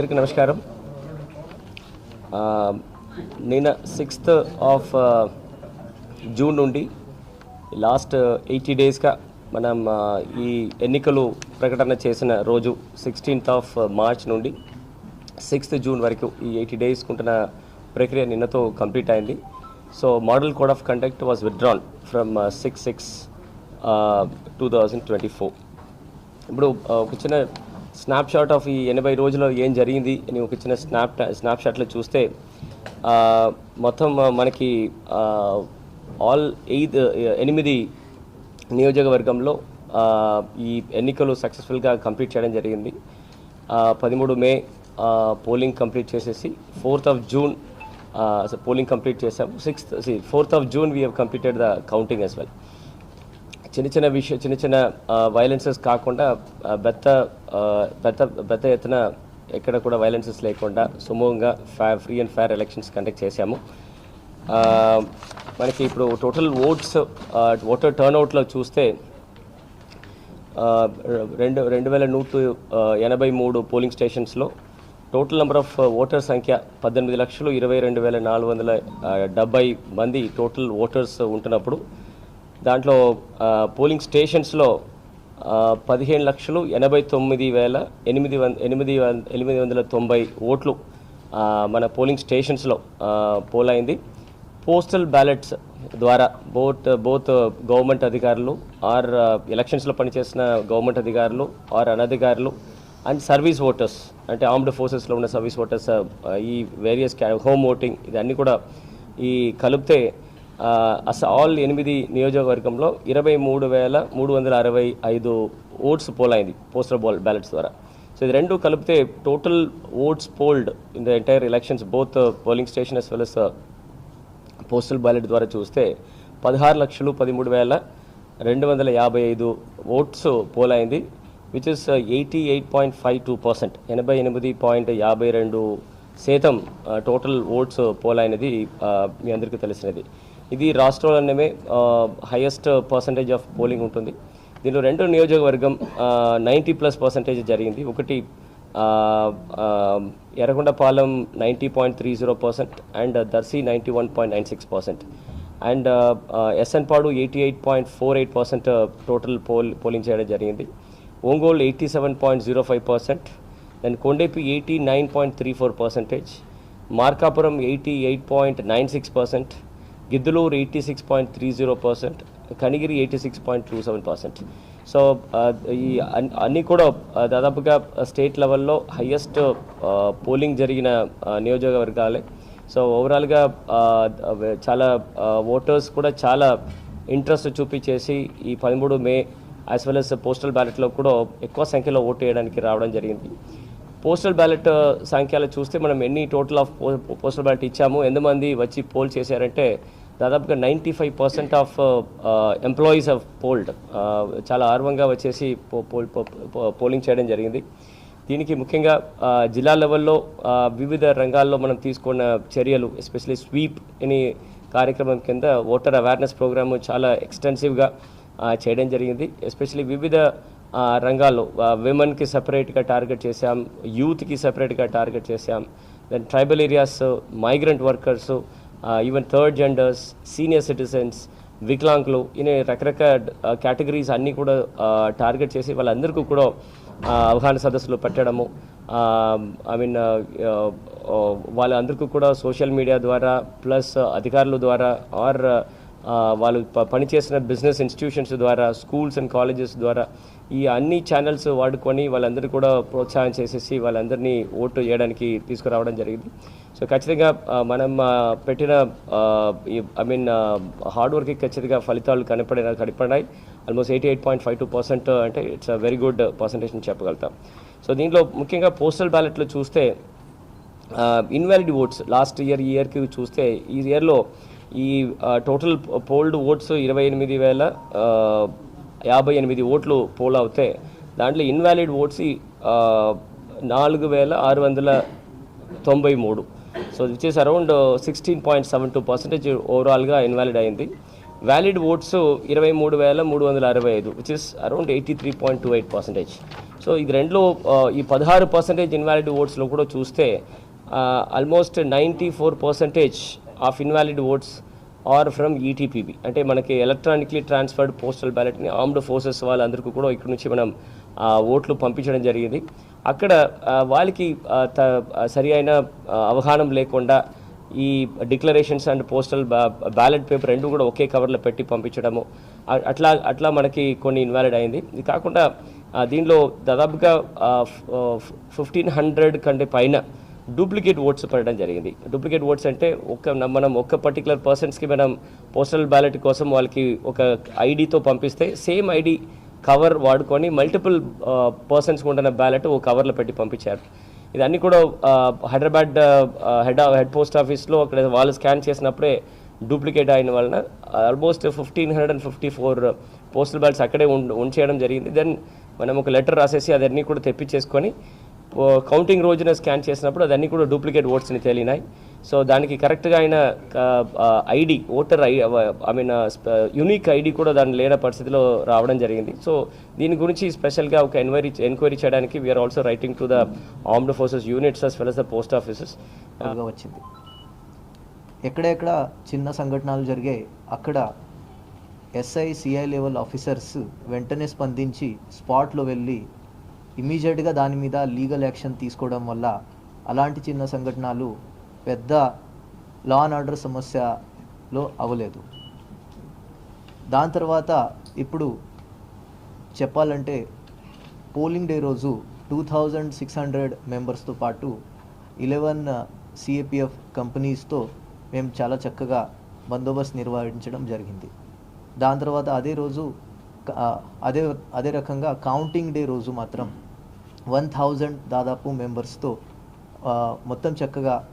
అందరికీ నమస్కారం. నిన్న సిక్స్త్ ఆఫ్ జూన్ నుండి లాస్ట్ ఎయిటీ డేస్గా మనం ఈ ఎన్నికలు ప్రకటన చేసిన రోజు సిక్స్టీన్త్ ఆఫ్ మార్చ్ నుండి సిక్స్త్ జూన్ వరకు ఈ ఎయిటీ డేస్ ఉంటున్న ప్రక్రియ నిన్నతో కంప్లీట్ అయింది. So model code of conduct was withdrawn from six six two thousand twenty four ఇప్పుడు ఒక చిన్న స్నాప్ షాట్ ఆఫ్ ఈ ఎనభై రోజుల్లో ఏం జరిగింది అని ఒక చిన్న స్నాప్ స్నాప్ షాట్లో చూస్తే మొత్తం మనకి ఆల్ ఎయిత్ ఎనిమిది నియోజకవర్గంలో ఈ ఎన్నికలు సక్సెస్ఫుల్గా కంప్లీట్ చేయడం జరిగింది. పదమూడు మే పోలింగ్ కంప్లీట్ చేసేసి fourth of June polling complete చేసాము sixth fourth of June we have completed the counting as well చిన్న చిన్న విషయ చిన్న చిన్న వైలెన్సెస్ కాకుండా పెద్ద పెద్ద పెద్ద ఎత్తున ఎక్కడ కూడా వైలెన్సెస్ లేకుండా సుమూహంగా ఫా free and fair elections conduct చేశాము. మనకి ఇప్పుడు టోటల్ ఓట్స్ ఓటర్ టర్న్అవుట్లో చూస్తే రెండు రెండు వేల నూట ఎనభై మూడు పోలింగ్ స్టేషన్స్లో టోటల్ నెంబర్ ఆఫ్ ఓటర్ సంఖ్య పద్దెనిమిది లక్షలు ఇరవై రెండు వేల నాలుగు వందల డెబ్బై మంది టోటల్ ఓటర్స్ ఉంటున్నప్పుడు దాంట్లో పోలింగ్ స్టేషన్స్లో పదిహేను లక్షలు ఎనభై తొమ్మిది వేల ఎనిమిది వంద ఎనిమిది వంద ఎనిమిది వందల తొంభై ఓట్లు మన పోలింగ్ స్టేషన్స్లో పోల్ అయింది పోస్టల్ బ్యాలెట్స్ ద్వారా బోత్ బోత్ గవర్నమెంట్ అధికారులు ఆర్ ఎలక్షన్స్లో పనిచేసిన గవర్నమెంట్ అధికారులు ఆర్ అనధికారులు అండ్ సర్వీస్ ఓటర్స్ అంటే ఆర్మ్డ్ ఫోర్సెస్లో ఉన్న సర్వీస్ ఓటర్స్ ఈ వేరియస్ హోమ్ ఓటింగ్ ఇదన్నీ కూడా ఈ కలిపితే ఆల్ ఎనిమిది నియోజకవర్గంలో ఇరవై మూడు వేల మూడు వందల అరవై ఐదు ఓట్స్ పోల్ అయింది పోస్టల్ బాల్ బ్యాలెట్స్ ద్వారా. సో ఇది రెండు కలిపితే total votes polled in the entire elections both polling station as well as postal ballot ద్వారా చూస్తే పదహారు లక్షలు పదమూడు వేల రెండు వందల యాభై ఐదు ఓట్స్ పోల్ అయింది which is eighty eight point five two percent ఎనభై ఎనిమిది పాయింట్ యాభై రెండు శాతం uh, టోటల్ ఓట్స్ పోల్ అయినది uh, మీ అందరికీ తెలిసినది. ఇది రాష్ట్రంలోనే హైయెస్ట్ పర్సంటేజ్ ఆఫ్ పోలింగ్ ఉంటుంది. దీనిలో రెండు నియోజకవర్గం నైంటీ ప్లస్ పర్సంటేజ్ జరిగింది. ఒకటి Yerragondapalem ninety point three zero percent and Darsi ninety one point nine six percent and S N Padu eighty eight point four eight percent total poll polling చేయడం జరిగింది. Ongole eighty seven point zero five percent then Kondapi eighty nine point three four percentage Markapuram eighty eight point nine six percent Giddalur eighty six point three zero percent Kanigiri eighty six point two seven percent so ఈ అన్- అన్నీ కూడా దాదాపుగా state లెవెల్లో highest polling జరిగిన నియోజకవర్గాలే. So ఓవరాల్గా చాలా voters కూడా చాలా ఇంట్రెస్ట్ చూపించేసి ఈ పదమూడు May as well as postal బ్యాలెట్లో కూడా ఎక్కువ సంఖ్యలో ఓటు వేయడానికి రావడం జరిగింది. పోస్టల్ బ్యాలెట్ సంఖ్యలు చూస్తే మనం ఎన్ని టోటల్ ఆఫ్ పోస్టల్ బ్యాలెట్ ఇచ్చాము ఎంతమంది వచ్చి పోల్ చేశారంటే దాదాపుగా ninety five percent of employees of polled చాలా ఆర్వంగా వచ్చేసి పో- పోల్ పో- పో- పోలింగ్ చేయడం జరిగింది. దీనికి ముఖ్యంగా జిల్లా లెవెల్లో వివిధ రంగాల్లో మనం తీసుకున్న చర్యలు ఎస్పెషలీ స్వీప్ అనే కార్యక్రమం కింద ఓటర్ అవేర్నెస్ ప్రోగ్రాము చాలా ఎక్స్టెన్సివ్గా చేయడం జరిగింది. ఎస్పెషలీ వివిధ రంగాల్లో విమెన్కి సపరేట్గా టార్గెట్ చేశాం యూత్కి సపరేట్గా టార్గెట్ చేశాం. Then tribal areas migrant workers even third genders senior citizens వికలాంగులు ఇనే రకరకాల uh, కేటగిరీస్ అన్నీ కూడా uh, టార్గెట్ చేసి వాళ్ళందరికీ కూడా uh, అవగాహన సదస్సులు పెట్టడము um, ఐ మీన్ వాళ్ళందరికీ కూడా సోషల్ మీడియా ద్వారా ప్లస్ అధికారుల ద్వారా ఆర్ వాళ్ళు పనిచేసిన బిజినెస్ ఇన్స్టిట్యూషన్స్ ద్వారా స్కూల్స్ అండ్ కాలేజెస్ ద్వారా ఈ అన్ని ఛానల్స్ వాడుకొని వాళ్ళందరూ కూడా ప్రోత్సాహం చేసేసి వాళ్ళందరినీ ఓటు చేయడానికి తీసుకురావడం జరిగింది. సో ఖచ్చితంగా మనం పెట్టిన ఐ మీన్ హార్డ్ వర్క్కి ఖచ్చితంగా ఫలితాలు కనపడిన కనపడినాయి. Almost eighty eight point five two percent అంటే it's a very good percentage చెప్పగలుగుతాం. సో దీంట్లో ముఖ్యంగా పోస్టల్ బ్యాలెట్లు చూస్తే ఇన్వాలిడ్ ఓట్స్ లాస్ట్ ఇయర్ ఈ ఇయర్కి చూస్తే ఈ ఇయర్లో ఈ టోటల్ పోల్డ్ ఓట్స్ ఇరవై ఎనిమిది వేల యాభై ఎనిమిది ఓట్లు పోల్ అవుతే దాంట్లో ఇన్వాలిడ్ ఓట్స్ నాలుగు వేల ఆరు వందల తొంభై మూడు. So which is around sixteen point seven two percentage ఓవరాల్గా ఇన్వాలిడ్ అయింది. వ్యాలిడ్ ఓట్స్ ఇరవై మూడు వేల మూడు వందల అరవై ఐదు which is around eighty three point two eight percentage so ఇది రెండులో ఈ పదహారు పర్సెంటేజ్ ఇన్వాలిడ్ ఓట్స్లో కూడా చూస్తే almost ninety four percentage of invalid votes are from ETPB అంటే మనకి ఎలక్ట్రానిక్లీ ట్రాన్స్ఫర్డ్ పోస్టల్ బ్యాలెట్ని ఆర్మ్డ్ ఫోర్సెస్ వాళ్ళందరికీ కూడా ఇక్కడ నుంచి మనం ఓట్లు పంపించడం జరిగింది. అక్కడ వాళ్ళకి సరి అయిన అవగాహన లేకుండా ఈ declarations and postal ballot paper రెండు కూడా ఒకే కవర్లో పెట్టి పంపించడము. అట్లా అట్లా మనకి కొన్ని ఇన్వాలిడ్ అయింది. ఇది కాకుండా దీనిలో దాదాపుగా ఫిఫ్టీన్ హండ్రెడ్ కంటే పైన డూప్లికేట్ ఓట్స్ పడడం జరిగింది. డూప్లికేట్ ఓట్స్ అంటే ఒక మనం ఒక పర్టికులర్ పర్సన్స్కి మనం పోస్టల్ బ్యాలెట్ కోసం వాళ్ళకి ఒక ఐడితో పంపిస్తే సేమ్ ఐడి కవర్ వాడుకొని మల్టిపుల్ పర్సన్స్ ఉంటున్న బ్యాలెట్ ఓ కవర్లో పెట్టి పంపించారు. ఇదన్నీ కూడా హైదరాబాద్ హెడ్ హెడ్ పోస్ట్ ఆఫీస్లో అక్కడ వాళ్ళు స్కాన్ చేసినప్పుడే డూప్లికేట్ అయిన వలన almost fifteen hundred and fifty four postal ballots అక్కడే ఉం- ఉంచేయడం జరిగింది. దెన్ మనం ఒక లెటర్ రాసేసి అదన్నీ కూడా తెప్పించేసుకొని కౌంటింగ్ రోజున స్కాన్ చేసినప్పుడు అదన్నీ కూడా డూప్లికేట్ ఓట్స్ని తేలినాయి. సో దానికి కరెక్ట్గా అయిన ID voter I I mean unique ID కూడా దాని లేని పరిస్థితిలో రావడం జరిగింది. సో దీని గురించి స్పెషల్గా ఒక ఎన్క్వైరీ ఎంక్వైరీ చేయడానికి we're also writing to the armed forces units as well as the post offices వచ్చింది. ఎక్కడెక్కడ చిన్న సంఘటనలు జరిగాయి అక్కడ ఎస్ఐ సిఐ లెవెల్ ఆఫీసర్స్ వెంటనే స్పందించి స్పాట్లో వెళ్ళి ఇమీడియట్గా దాని మీద లీగల్ యాక్షన్ తీసుకోవడం వల్ల అలాంటి చిన్న సంఘటనలు పెద్ద లా అండ్ ఆర్డర్ సమస్యలో అవ్వలేదు. దాని తర్వాత ఇప్పుడు చెప్పాలంటే పోలింగ్ డే రోజు టూ థౌజండ్ సిక్స్ హండ్రెడ్ మెంబర్స్తో పాటు ఇలెవెన్ సిఏపిఎఫ్ కంపెనీస్తో మేము చాలా చక్కగా బందోబస్తు నిర్వహించడం జరిగింది. దాని తర్వాత అదే రోజు అదే అదే రకంగా కౌంటింగ్ డే రోజు మాత్రం వన్ థౌజండ్ దాదాపు మెంబర్స్తో మొత్తం చక్కగా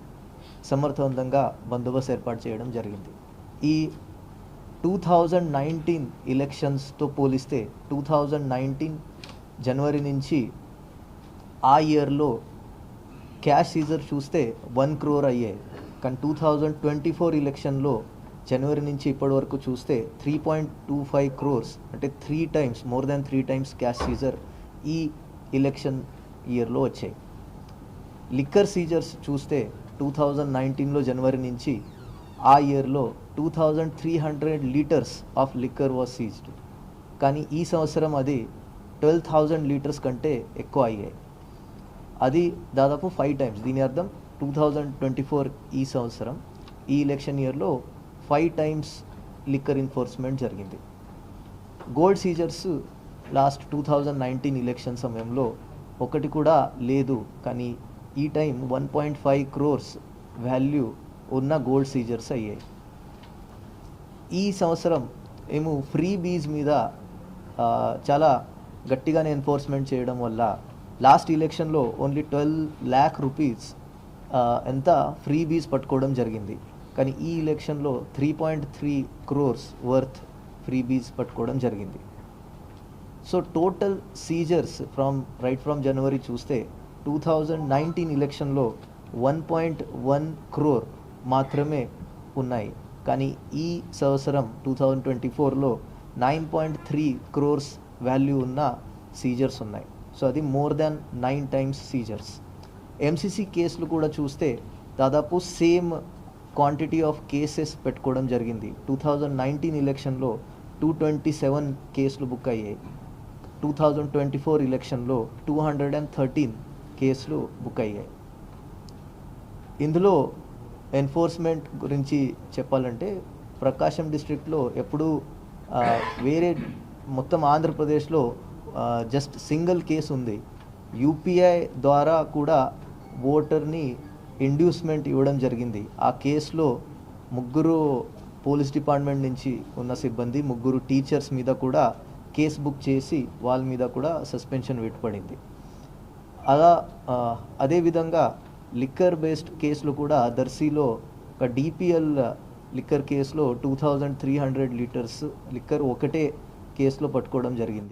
సమర్థవంతంగా బందోబస్తు ఏర్పాటు చేయడం జరిగింది. ఈ టూ థౌజండ్ నైన్టీన్ ఎలక్షన్స్తో పోలిస్తే టూ థౌజండ్ నైన్టీన్ జనవరి నుంచి ఆ ఇయర్లో క్యాష్ సీజర్ చూస్తే వన్ క్రోర్ అయ్యాయి. కానీ టూ థౌజండ్ ట్వంటీ ఫోర్ ఎలక్షన్లో జనవరి నుంచి ఇప్పటి వరకు చూస్తే three point two five crores అంటే three times more than three times cash seizure ఈ ఎలక్షన్ ఇయర్లో వచ్చాయి. లిక్కర్ సీజర్స్ చూస్తే టూ థౌజండ్ నైన్టీన్లో జనవరి నుంచి ఆ ఇయర్లో two thousand three hundred liters of liquor was seized కానీ ఈ సంవత్సరం అది ట్వెల్వ్ థౌజండ్ లీటర్స్ కంటే ఎక్కువ అయ్యాయి. అది దాదాపు ఫైవ్ టైమ్స్ దీని అర్థం టూ థౌజండ్ ట్వంటీ ఫోర్ ఈ సంవత్సరం ఈ ఎలక్షన్ ఇయర్లో ఫైవ్ టైమ్స్ లిక్కర్ ఎన్ఫోర్స్మెంట్ జరిగింది. Gold seizures last two thousand nineteen election సమయంలో ఒకటి కూడా లేదు కానీ ఈ time one point five crores value ఉన్న గోల్డ్ సీజర్స్ అయ్యాయి. ఈ సంవత్సరం మేము ఫ్రీ బీజ్ మీద చాలా గట్టిగానే ఎన్ఫోర్స్మెంట్ చేయడం వల్ల లాస్ట్ ఎలక్షన్లో ఓన్లీ ట్వెల్వ్ ల్యాక్ రూపీస్ ఎంత ఫ్రీ బీజ్ పట్టుకోవడం జరిగింది. కానీ ఈ ఎలక్షన్లో three point three crores worth freebies పట్టుకోవడం జరిగింది. So total seizures from right from జనవరి చూస్తే టూ థౌజండ్ నైన్టీన్ ఎలక్షన్లో వన్ పాయింట్ వన్ క్రోర్ మాత్రమే ఉన్నాయి. కానీ ఈ సంవత్సరం టూ థౌజండ్ ట్వంటీ ఫోర్లో nine point three crores value ఉన్న సీజర్స్ ఉన్నాయి. సో అది more than nine times seizures MCC కేసులు కూడా చూస్తే దాదాపు సేమ్ క్వాంటిటీ ఆఫ్ కేసెస్ పెట్టుకోవడం జరిగింది. టూ థౌజండ్ నైన్టీన్ ఎలక్షన్లో టూ ట్వంటీ సెవెన్ కేసులు బుక్ అయ్యాయి. టూ థౌజండ్ ట్వంటీ ఫోర్ ఎలక్షన్లో టూ హండ్రెడ్ అండ్ థర్టీన్ కేసులు బుక్ అయ్యాయి. ఇందులో ఎన్ఫోర్స్మెంట్ గురించి చెప్పాలంటే ప్రకాశం డిస్ట్రిక్ట్లో ఎప్పుడూ వేరే మొత్తం ఆంధ్రప్రదేశ్లో జస్ట్ సింగిల్ కేసు ఉంది. యూపీఐ ద్వారా కూడా ఓటర్ని ఇండ్యూస్మెంట్ ఇవ్వడం జరిగింది. ఆ కేసులో ముగ్గురు పోలీస్ డిపార్ట్మెంట్ నుంచి ఉన్న సిబ్బంది ముగ్గురు టీచర్స్ మీద కూడా కేసు బుక్ చేసి వాళ్ళ మీద కూడా సస్పెన్షన్ పెట్టుబడింది. అలా అదేవిధంగా లిక్కర్ బేస్డ్ కేసులు కూడా దర్శీలో ఒక డిపిఎల్ లిక్కర్ కేసులో two thousand three hundred litres liquor ఒకటే కేసులో పట్టుకోవడం జరిగింది.